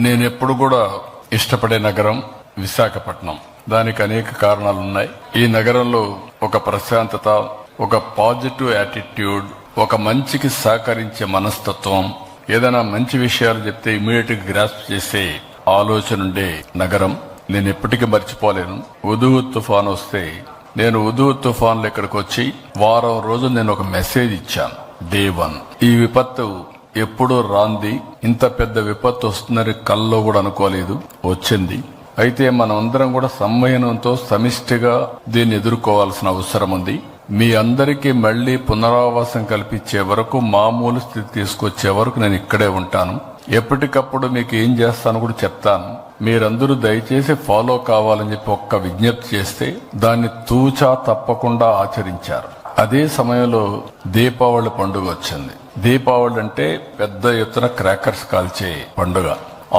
నేను ఎప్పుడు కూడా ఇష్టపడే నగరం విశాఖపట్నం. దానికి అనేక కారణాలు ఉన్నాయి ఈ నగరంలో ఒక ప్రశాంతత ఒక పాజిటివ్ యాటిట్యూడ్ ఒక మంచికి సహకరించే మనస్తత్వం ఏదైనా మంచి విషయాలు చెప్తే ఇమీడియట్గా గ్రాస్ప్ చేసే ఆలోచన ఉండే నగరం. నేను ఎప్పటికీ మర్చిపోలేను. ఉదువు తుఫాన్ వస్తే నేను ఉదువు తుఫాన్లు ఇక్కడికి వచ్చి వారం రోజులు నేను ఒక మెసేజ్ ఇచ్చాను. Day one. ఈ విపత్తు ఎప్పుడూ రాంది ఇంత పెద్ద విపత్తు వస్తుందని కల్లో కూడా అనుకోలేదు వచ్చింది. అయితే మనం అందరం కూడా సంయమనంతో సమిష్టిగా దీన్ని ఎదుర్కోవాల్సిన అవసరం ఉంది. మీ అందరికీ మళ్ళీ పునరావాసం కల్పించే వరకు మామూలు స్థితి తీసుకొచ్చే వరకు నేను ఇక్కడే ఉంటాను. ఎప్పటికప్పుడు మీకు ఏం చేస్తాను కూడా చెప్తాను. మీరందరూ దయచేసి ఫాలో కావాలని చెప్పి ఒక్క విజ్ఞప్తి చేస్తే దాన్ని తూచా తప్పకుండా ఆచరించారు. అదే సమయంలో దీపావళి పండుగ వచ్చింది. దీపావళి అంటే పెద్ద ఎత్తున క్రాకర్స్ కాల్చే పండుగ.